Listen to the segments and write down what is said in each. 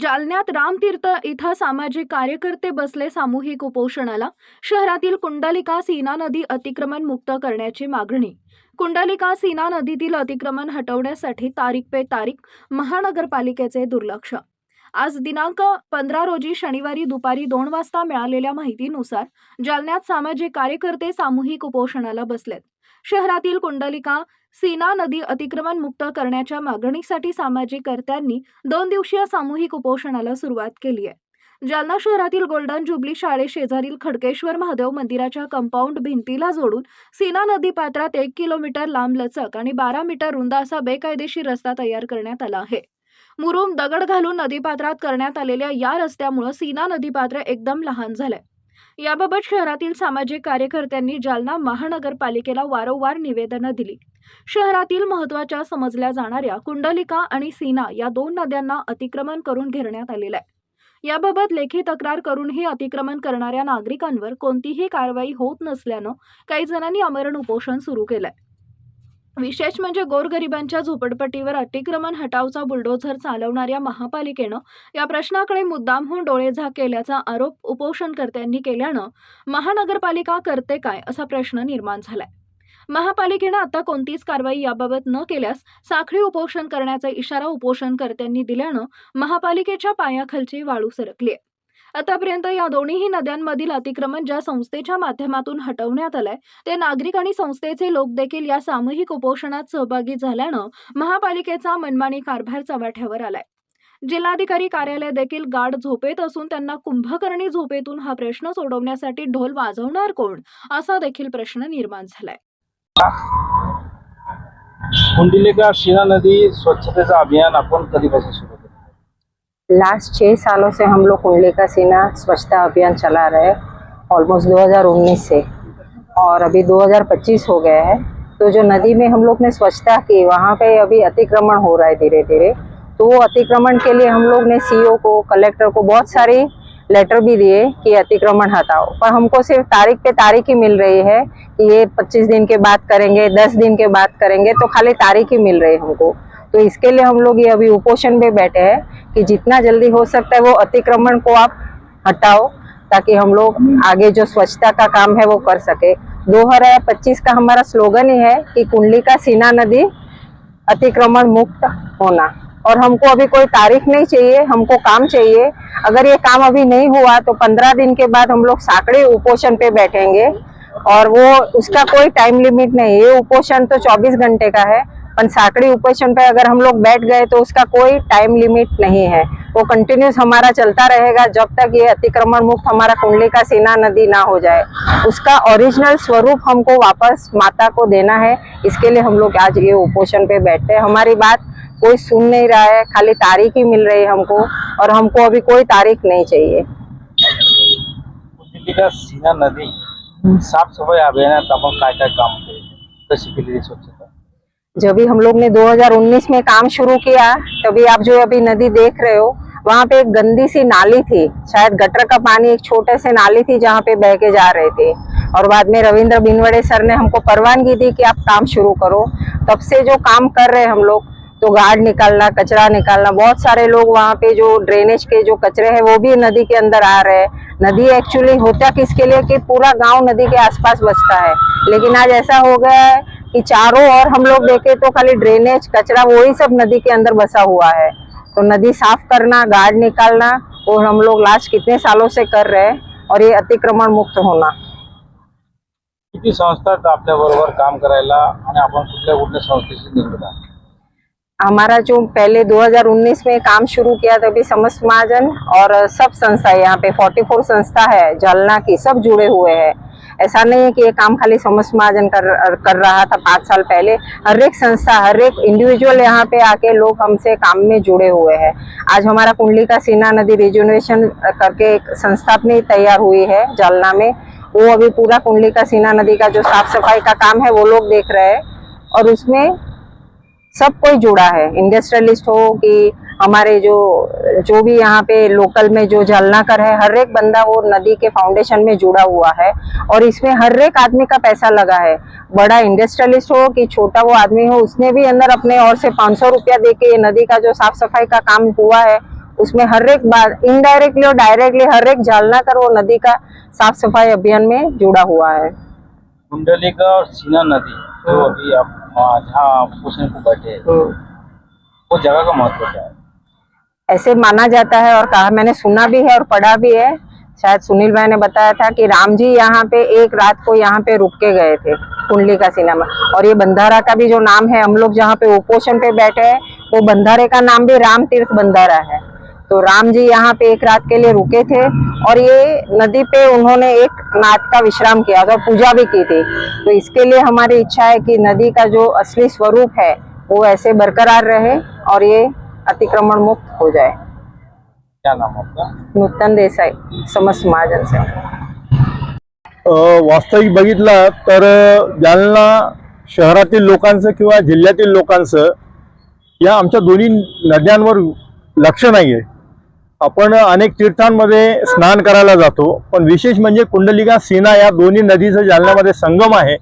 जालन्यात रामतीर्थ इथं सामाजिक कार्यकर्ते बसले सामूहिक उपोषणाला. शहरातील कुंडलिका सीना नदी अतिक्रमण मुक्त करण्याची मागणी. कुंडलिका सीना नदीतील अतिक्रमण हटवण्यासाठी तारीख पे तारीख महानगरपालिकेचे दुर्लक्ष. आज दिनांक पंधरा रोजी शनिवारी दुपारी दोन वाजता मिळालेल्या माहितीनुसार जालन्यात सामाजिक कार्यकर्ते सामूहिक उपोषणाला बसलेत. शहरातील कुंडलिका सीना नदी अतिक्रमण मुक्त करण्याच्या मागणीसाठी सामाजिक कर्त्यांनी दोन दिवसीय सामूहिक उपोषणाला सुरुवात केली आहे. जालना शहरातील गोल्डन जुबली शाळेशेजारील खडकेश्वर महादेव मंदिराच्या कंपाऊंड भिंतीला जोडून सीना नदी पात्रात एक किलोमीटर लांब लचक आणि बारा मीटर रुंद असा बेकायदेशीर रस्ता तयार करण्यात आला आहे. मुरुम दगड घालून नदीपात्रात करण्यात आलेल्या या रस्त्यामुळे सीना नदीपात्र एकदम लहान झालंय. याबाबत शहरातील सामाजिक कार्यकर्त्यांनी जालना महानगरपालिकेला वारंवार निवेदनं दिली. शहरातील महत्त्वाच्या समजल्या जाणाऱ्या कुंडलिका आणि सीना या दोन नद्यांना अतिक्रमण करून घेण्यात आलेलं आहे याबाबत लेखी तक्रार करूनही अतिक्रमण करणाऱ्या नागरिकांवर कोणतीही कारवाई होत नसल्यानं काही जणांनी आमरण उपोषण सुरू केलंय. विशेष म्हणजे गोरगरिबांच्या झोपडपट्टीवर अतिक्रमण हटावचा बुलडोझर चालवणाऱ्या महापालिकेनं या प्रश्नाकडे मुद्दामहून डोळेझाक केल्याचा आरोप उपोषणकर्त्यांनी केल्यानं महानगरपालिका करते काय असा प्रश्न निर्माण झालाय. महापालिकेनं आता कोणतीच कारवाई याबाबत न केल्यास साखळी उपोषण करण्याचा इशारा उपोषणकर्त्यांनी दिल्यानं महापालिकेच्या पायाखालची वाळू सरकली आहे आतापर्यंत या दोन्ही नद्यांमधील अतिक्रमण ज्या संस्थेच्या माध्यमातून हटवण्यात आलंय ते नागरिक आणि संस्थेचे लोक देखील या सामूहिक उपोषणात सहभागी झाल्यानं महापालिकेचा मनमानी कारभार चव्हाट्यावर आलाय. जिल्हाधिकारी कार्यालय देखील गाढ झोपेत असून त्यांना कुंभकर्णी झोपेतून हा प्रश्न सोडवण्यासाठी ढोल वाजवणार कोण असा देखील प्रश्न निर्माण झालाय. कुंडलिका शिना नदी स्वच्छतेचं अभियान आपण कधीपासून सुरू लास्ट छः सालों से हम लोग कुंडली का सीना स्वच्छता अभियान चला रहे ऑलमोस्ट 2019 से। और अभी 2025 हो गया है तो जो नदी में हम लोग ने स्वच्छता की, वहाँ पे अभी अतिक्रमण हो रहा है धीरे धीरे तो वो अतिक्रमण के लिए हम लोग ने सीओ को कलेक्टर को बहुत सारी लेटर भी दिए कि अतिक्रमण हटाओ। पर हमको सिर्फ़ तारीख पे तारीख ही मिल रही है कि ये 25 दिन के बाद करेंगे 10 दिन के बाद करेंगे तो खाली तारीख ही मिल रही है हमको। तो इसके लिए हम लोग ये अभी उपोषण पे बैठे हैं कि जितना जल्दी हो सकता है वो अतिक्रमण को आप हटाओ, ताकि हम लोग आगे जो स्वच्छता का काम है वो कर सके। 2025 का हमारा स्लोगन ही है कि कुंडली का सीना नदी अतिक्रमण मुक्त होना। और हमको अभी कोई तारीख नहीं चाहिए, हमको काम चाहिए। अगर ये काम अभी नहीं हुआ तो पंद्रह दिन के बाद हम लोग साकड़े उपोषण पे बैठेंगे। और वो, उसका कोई टाइम लिमिट नहीं ये उपोषण तो 24 घंटे का है। पर साकड़ी उपोषण पे अगर हम लोग बैठ गए तो उसका कोई टाइम लिमिट नहीं है। वो कंटिन्यूस हमारा चलता रहेगा जब तक ये अतिक्रमण मुक्त हमारा कुंडली का सीना नदी ना हो जाए। उसका ओरिजिनल स्वरूप हमको वापस माता को देना है। इसके लिए हम लोग आज ये उपोषण पे बैठते हैं। हमारी बात कोई सुन नहीं रहा है, खाली तारीख ही मिल रही है हमको और हमको अभी कोई तारीख नहीं चाहिए। कुंडलिका सीना नदी साफसफाई अभियानात आपण काय काय काम केली स्वच्छता जब भी हम लोग ने 2019 में काम शुरू किया तभी आप जो अभी नदी देख रहे हो, वहाँ पे एक गंदी सी नाली थी। शायद गटर का पानी, एक छोटे से नाली थी जहाँ पे बह के जा रहे थे। और बाद में रविंद्र बिनवड़े सर ने हमको परवानगी दी कि आप काम शुरू करो। तब से जो काम कर रहे हम लोग तो गार्ड निकालना, कचरा निकालना, बहुत सारे लोग वहाँ पे जो ड्रेनेज के जो कचरे हैं, वो भी नदी के अंदर आ रहे हैं। नदी एक्चुअली होता किसके लिए कि पूरा गाँव नदी के आसपास बसता है। लेकिन आज ऐसा हो गया है कि चारों ओर हम लोग देखे तो खाली ड्रेनेज कचरा वो ही सब नदी के अंदर बसा हुआ है। तो नदी साफ़ करना गार्ड निकालना वो हम लोग लास्ट कितने सालों से कर रहे हैं और ये अतिक्रमण मुक्त होना। संस्था बरोबर काम करायला निगडीत आहात? हमारा जो पहले 2019 में काम शुरू किया था, अभी समस्त महाजन और सब संस्था यहाँ पे 44 संस्था है, जालना की सब जुड़े हुए हैं। ऐसा नहीं है कि ये काम खाली समस्त महाजन कर कर रहा था पाँच साल पहले। हर एक संस्था, हर एक इंडिविजुअल यहाँ पे आके लोग हमसे काम में जुड़े हुए हैं। आज हमारा कुंडली का सीना नदी रिजुनेशन करके एक संस्था अपनी तैयार हुई है जालना में। वो अभी पूरा कुंडली का सीना नदी का जो साफ़ सफ़ाई का काम है, वो लोग देख रहे हैं। और उसमें सब कोई जुड़ा है। इंडस्ट्रियलिस्ट हो कि हमारे जो जो भी यहाँ पे लोकल में जो जलना कर है, हर एक बंदा वो नदी के फाउंडेशन में जुड़ा हुआ है और इसमें हर एक आदमी का पैसा लगा है। बड़ा इंडस्ट्रियलिस्ट हो कि छोटा वो आदमी हो, उसने भी अंदर अपने और से पाँच सौ रुपया दे के ये नदी का जो साफ़ सफ़ाई का काम हुआ है, उसमें हर एक बात इनडायरेक्टली और डायरेक्टली हर एक जालना कर वो नदी का साफ़ सफ़ाई अभियान में जुड़ा हुआ है। कुंडलिका और सीना नदी। जो अभी आप वहाँ जहाँ पोषण को बैठे हम्म। वो जगह का महत्व क्या है? ऐसे माना जाता है और कहा मैंने सुना भी है और पढ़ा भी है। शायद सुनील भाई ने बताया था कि राम जी यहाँ पे एक रात को यहाँ पे रुक के गए थे कुंडली का सिनेमा। और ये बंधारा का भी जो नाम है हम लोग जहाँ पे उपोषण पे बैठे हैं वो बंधारे का नाम भी राम तीर्थ बंधारा है। तो राम जी यहाँ पे एक रात के लिए रुके थे और ये नदी पे उन्होंने एक नाथ का विश्राम किया था पूजा भी की थी। तो इसके लिए हमारी इच्छा है कि नदी का जो असली स्वरूप है वो ऐसे बरकरार रहे और ये अतिक्रमण मुक्त हो जाए। क्या नाम आपका? नूतन देसाई समस्त महाजन से। वास्तविक बघितलं तर जालना शहरातील लोकांचं किंवा जिल्ह्यातील लोकांचं या आमच्या दोन्ही नद्यांवर लक्ष नाही आहे आपण अनेक तीर्थांमध्ये स्नान करायला जातो पण विशेष म्हणजे कुंडलिका सीना या दोन्ही नदीचं जालन्यामध्ये संगम आहे.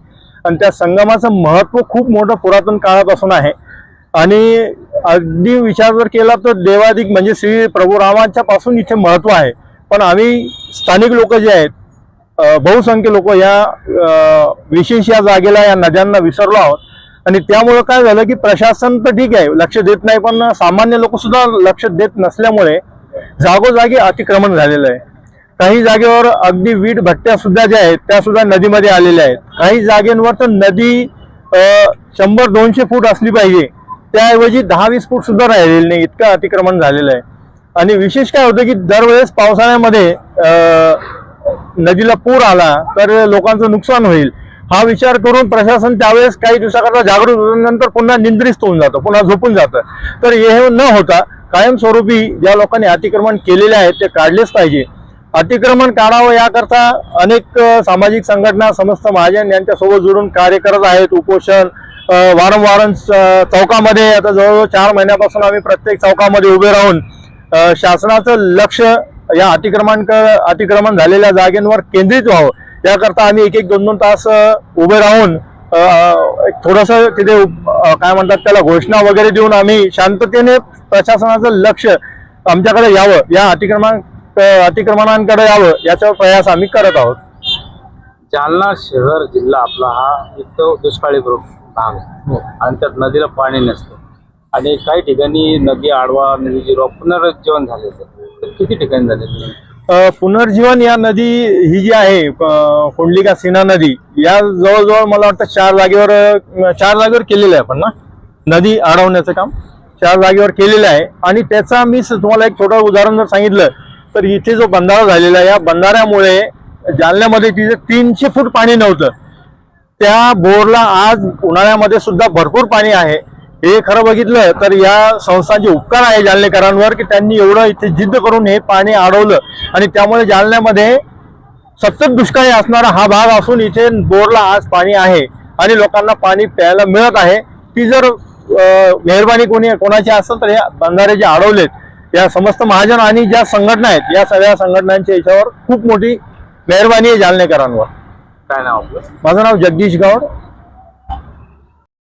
आणि त्या संगमाचं महत्त्व खूप मोठं पुरातन काळापासून आहे. आणि अगदी विचार जर केला तर देवाधिक म्हणजे श्री प्रभू रामांच्या पासून इथे महत्त्व आहे. पण आम्ही स्थानिक लोक जे आहेत बहुसंख्य लोक या विशेष या जागेला या नद्यांना विसरलो आहोत. आणि त्यामुळं काय झालं की प्रशासन तर ठीक आहे लक्ष देत नाही पण सामान्य लोकसुद्धा लक्ष देत नसल्यामुळे जागोजागी अतिक्रमण झालेलं आहे. काही जागेवर अगदी वीट भट्ट्या सुद्धा ज्या आहेत त्या सुद्धा नदीमध्ये आलेल्या आहेत. काही जागेंवर तर नदी शंभर दोनशे फूट असली पाहिजे. त्याऐवजी दहा वीस फूट सुद्धा राहिलेली नाही इतकं अतिक्रमण झालेलं आहे. आणि विशेष काय होतं की दरवेळेस पावसाळ्यामध्ये नदीला पूर आला तर लोकांचं नुकसान होईल. हा विचार करून प्रशासन त्यावेळेस काही दिवसाकरता जागृत होऊन नंतर पुन्हा निंद्रिस्त होऊन जातं पुन्हा झोपून जातं. तर हे न होता कायमस्वरूपी ज्या लोकांनी अतिक्रमण केलेले आहेत ते काढलेच पाहिजे. अतिक्रमण काढावं याकरता अनेक सामाजिक संघटना समस्त महाजन यांच्यासोबत जुळून कार्य करत आहेत. उपोषण वारंवार चौकामध्ये आता जवळजवळ चार महिन्यापासून आम्ही प्रत्येक चौकामध्ये उभे राहून शासनाचं लक्ष या अतिक्रमण अतिक्रमण झालेल्या जागेंवर केंद्रित व्हावं. याकरता आम्ही एक एक दोन दोन तास उभे राहून एक थोडंसं तिथे काय म्हणतात त्याला घोषणा वगैरे देऊन आम्ही शांततेने प्रशासनाचं लक्ष आमच्याकडे यावं या अतिक्रमण अतिक्रमणांकडे यावं याचा प्रयास आम्ही करत आहोत. जालना शहर जिल्हा आपला हा एक तर दुष्काळी भाग आहे. आणि त्यात नदीला पाणी नसतं. आणि काही ठिकाणी नदी आडवा नदी जिरवा पुनरुज्जीवन. तर किती ठिकाणी? अ, पुनर्जीवन या नदी ही जी आहे कुंडलिका सीना नदी या जवळजवळ मला वाटतं चार जागेवर चार जागेवर केलेलं आहे आपण ना? नदी अडवण्याचं काम? चार जागेवर केलेलं आहे. आणि त्याचा मी तुम्हाला एक छोटं उदाहरण जर सांगितलं तर इथे जो बंधारा झालेला आहे या बंधाऱ्यामुळे जालन्यामध्ये तिथे तीनशे फूट पाणी नव्हतं. त्या बोरला आज उन्हाळ्यामध्ये सुद्धा भरपूर पाणी आहे. हे खरं बघितलं तर या संस्थांचे उपकार आहे जालनेकरांवर की त्यांनी एवढं इथे जिद्द करून हे पाणी अडवलं. आणि त्यामुळे जालन्यामध्ये सतत दुष्काळी असणारा हा भाग असून इथे बोरला आज पाणी आहे. आणि लोकांना पाणी प्यायला मिळत आहे. ती जर मेहरबानी कोणी कोणाची असेल तर या बंधारे जे अडवलेत या समस्त महाजन आणि ज्या संघटना आहेत या सगळ्या संघटनांच्या याच्यावर खूप मोठी मेहरबानी आहे जालनेकरांवर. काय नाव आपलं? माझं नाव जगदीश गौड